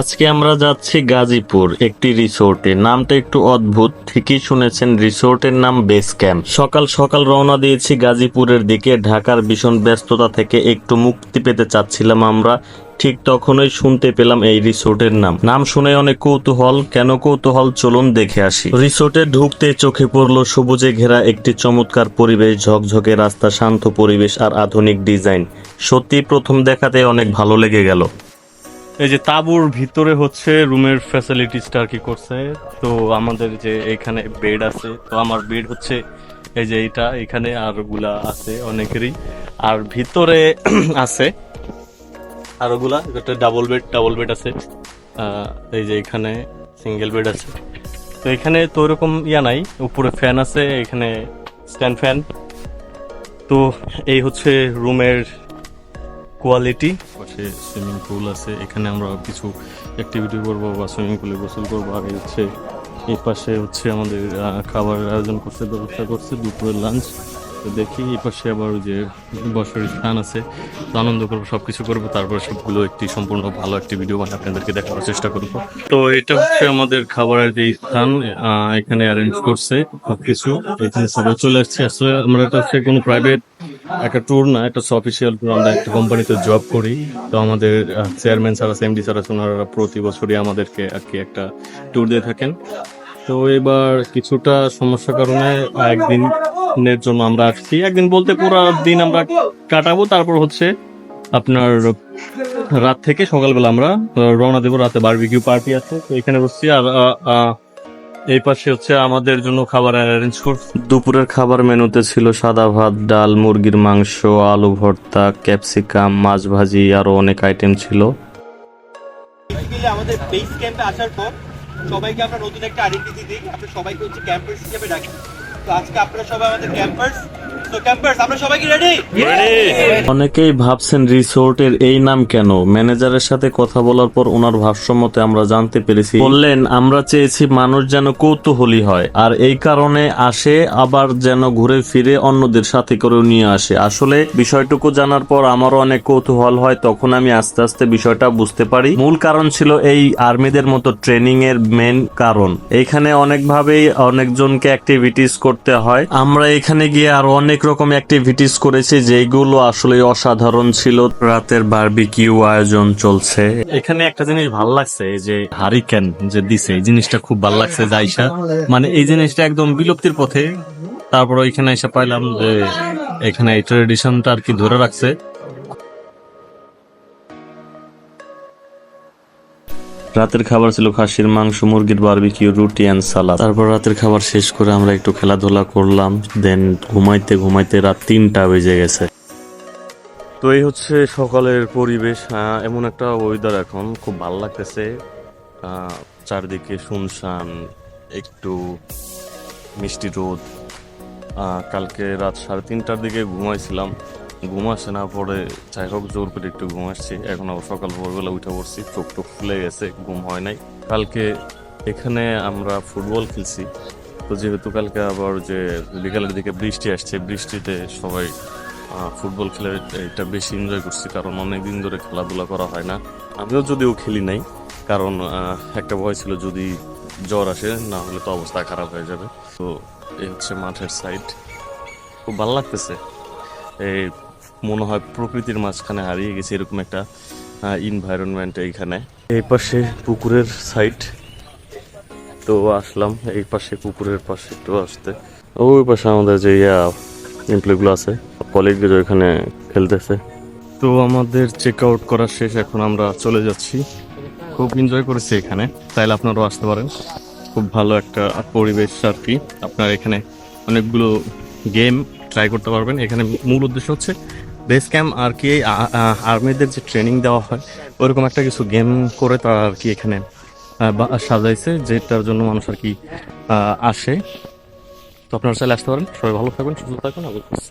আজকে আমরা যাচ্ছি গাজীপুর, একটি রিসোর্টে। নামটা একটু অদ্ভুত, ঠিকই শুনেছেন, রিসোর্টের নাম বেস ক্যাম্প সকাল সকাল রওনা দিয়েছি গাজীপুরের দিকে, ঢাকার ভীষণ ব্যস্ততা থেকে একটু মুক্তি পেতে চাচ্ছিলাম আমরা। ঠিক তখনই শুনতে পেলাম এই রিসোর্টের নাম। নাম শুনে অনেক কৌতূহল। কেন কৌতূহল? চলুন দেখে আসি। রিসোর্টে ঢুকতে চোখে পড়ল সবুজে ঘেরা একটি চমৎকার পরিবেশ, ঝকঝকে রাস্তা, শান্ত পরিবেশ আর আধুনিক ডিজাইন। সত্যি প্রথম দেখাতে অনেক ভালো লেগে গেল। এই যে তাঁবুর ভিতরে হচ্ছে রুমের ফ্যাসিলিটিসটা আর কি করছে। তো আমাদের যে এখানে বেড আছে, তো আমার বেড হচ্ছে এই যে এইটা, এখানে আরগুলা আছে অনেকেরই। আর ভিতরে আছে আর ওগুলা একটা ডাবল বেড ডাবল বেড আছে। এই যে এখানে সিঙ্গেল বেড আছে। তো এখানে তো ওরকম ইয়া নাই, উপরে ফ্যান আছে, এখানে স্ট্যান্ড ফ্যান তো এই হচ্ছে রুমের কোয়ালিটি পাশে সুইমিং পুল আছে, এখানে আমরা কিছু অ্যাক্টিভিটি করব বা সুইমিং পুলে গোসল করব। আর হচ্ছে, এই পাশে হচ্ছে আমাদের খাবারের আয়োজন করছে, ব্যবস্থা করছে, দুপুরের লাঞ্চ তো দেখি এই পাশে আবার যে বসার স্থান আছে আনন্দ করব সব কিছু করব। তারপর সবগুলো একটি সম্পূর্ণ ভালো একটি ভিডিও বানিয়ে আপনাদেরকে দেখানোর চেষ্টা করব। তো এটা হচ্ছে আমাদের খাবারের যে স্থান এখানে অ্যারেঞ্জ করছে সবকিছু। এখানে সবাই চলে আসছে। আসলে আমরা এটা হচ্ছে কোনো প্রাইভেট একটা ট্যুর না, একটা অফিসিয়াল ট্যুর আমরা একটা কোম্পানিতে জব করি। তো আমাদের চেয়ারম্যান আছে এমডি স্যার ওনারা প্রতি বছরই আমাদেরকে আর কি একটা ট্যুর দিয়ে থাকেন। তো এবার কিছুটা সমস্যার কারণে একদিনের জন্য আমরা আসছি। একদিন বলতে পুরো দিন আমরা কাটাবো, তারপর হচ্ছে আপনার রাত থেকে সকালবেলা আমরা রওনা দেবো, রাতে বারবিকিউ পার্টি আছে। তো এখানে বসছি আর এই পাশে হচ্ছে আমাদের জন্য খাবার অ্যারেঞ্জ কর। দুপুরের খাবার মেনুতে ছিল সাদা ভাত ডাল মুরগির মাংস আলু ভর্তা ক্যাপসিকাম মাছ ভাজি আরও অনেক আইটেম ছিল। আমাদের বেস ক্যাম্পে আসার পর সবাইকে আমরা নতুন একটা আইডেন্টিটি দিই। আমরা সবাইকে হচ্ছে ক্যাম্পার্স হিসেবে ডাকি। তো আজকে আপনারা সবাই আমাদের ক্যাম্পার্স তো ক্যাম্পার্স আমরা সবাই কি রেডি অনেকেই ভাবছেন রিসোর্টের এই নাম কেন? ম্যানেজারের সাথে কথা বলার পর ওনার ভাষ্যমতে আমরা জানতে পেরেছি। বললেন আমরা চেয়েছি মানুষ যেন কৌতূহলী হয় আর এই কারণে আসে আবার যেন ঘুরে ফিরে অন্যদের সাথে করেও নিয়ে আসে। আসলে বিষয়টুকু জানার পর আমারও অনেক কৌতূহল হয় তখন আমি আস্তে আস্তে বিষয়টা বুঝতে পারি। মূল কারণ ছিল এই আর্মিদের মতো ট্রেনিং এর মেন কারণ। এখানে অনেকভাবেই অনেকজনকে অ্যাক্টিভিটিস করতে হয়। আমরা এখানে গিয়ে আরও অনেক রকম অ্যাক্টিভিটিস করেছি যেগুলো আসলে অসাধারণ ছিল। রাতের বারবিকিউ আয়োজন চলছে। এখানে একটা জিনিস ভালো লাগছে যে হারিকেন যে দিছে, এই জিনিসটা খুব ভালো লাগছে যাইসা। মানে এই জিনিসটা একদম বিলুপ্তির পথে। তারপর ওইখানে এসে পাইলাম যে এখানে এই ট্রেডিশনটা আর কি ধরে রাখছে। রাতের খাবার ছিল খাসির মাংস, মুরগির বারবিকিউ রুটি অ্যান্ড সালাদ তারপর রাতের খাবার শেষ করে আমরা একটু খেলাধুলা করলাম দেন ঘুমাইতে ঘুমাইতে রাত তিনটা বেজে গেছে। তো এই হচ্ছে সকালের পরিবেশ এমন একটা ওয়েদার এখন, খুব ভালো লাগতেছে। চারদিকে শুনশান, একটু মিষ্টি রোদ। কালকে রাত সাড়ে তিনটার দিকে ঘুমাইছিলাম। ঘুম আসে না, পরে যাই হোক জোর করে একটু ঘুম আসছি এখন আবার সকাল ভোরবেলা উঠে পড়ছি, চোখ টোক ফুলে গেছে, ঘুম হয় নাই। কালকে এখানে আমরা ফুটবল খেলছি। তো যেহেতু কালকে আবার যে বিকালের দিকে বৃষ্টি আসছে, বৃষ্টিতে সবাই ফুটবল খেলে এটা বেশি এনজয় করছি, কারণ অনেক দিন ধরে খেলাধুলা করা হয় না। আমিও যদিও খেলি নাই, কারণ একটা ভয় ছিল যদি জ্বর আসে, না হলে তো অবস্থা খারাপ হয়ে যাবে। তো এই হচ্ছে মাঠের সাইড খুব ভালো লাগতেছে। এই মনে হয় প্রকৃতির মাঝখানে হারিয়ে গেছে এরকম একটা ইনভায়রনমেন্ট এইখানে। এই পাশে পুকুরের সাইড তো আসলাম এই পাশে পুকুরের পাশে একটু আসতে। ওই পাশে আমাদের যে ইয়া এমপ্লয়গুলো আছে কলিগগুলো এখানে খেলতেছে। তো আমাদের চেক আউট করা শেষ, এখন আমরা চলে যাচ্ছি। খুব এনজয় করেছি এখানে। তাইলে আপনারাও আসতে পারেন। খুব ভালো একটা পরিবেশ আর কি। আপনার এখানে অনেকগুলো গেম ট্রাই করতে পারবেন। এখানে মূল উদ্দেশ্য হচ্ছে বেস ক্যাম্প আর কি আর্মিদের যে ট্রেনিং দেওয়া হয় ওরকম একটা কিছু গেম করে তারা আর কি এখানে সাজাইছে, যেটার জন্য মানুষ আর কি আসে। তো আপনারা চাইলে আসতে পারেন। সবাই ভালো থাকবেন, সুস্থ থাকবেন। হাফেজ।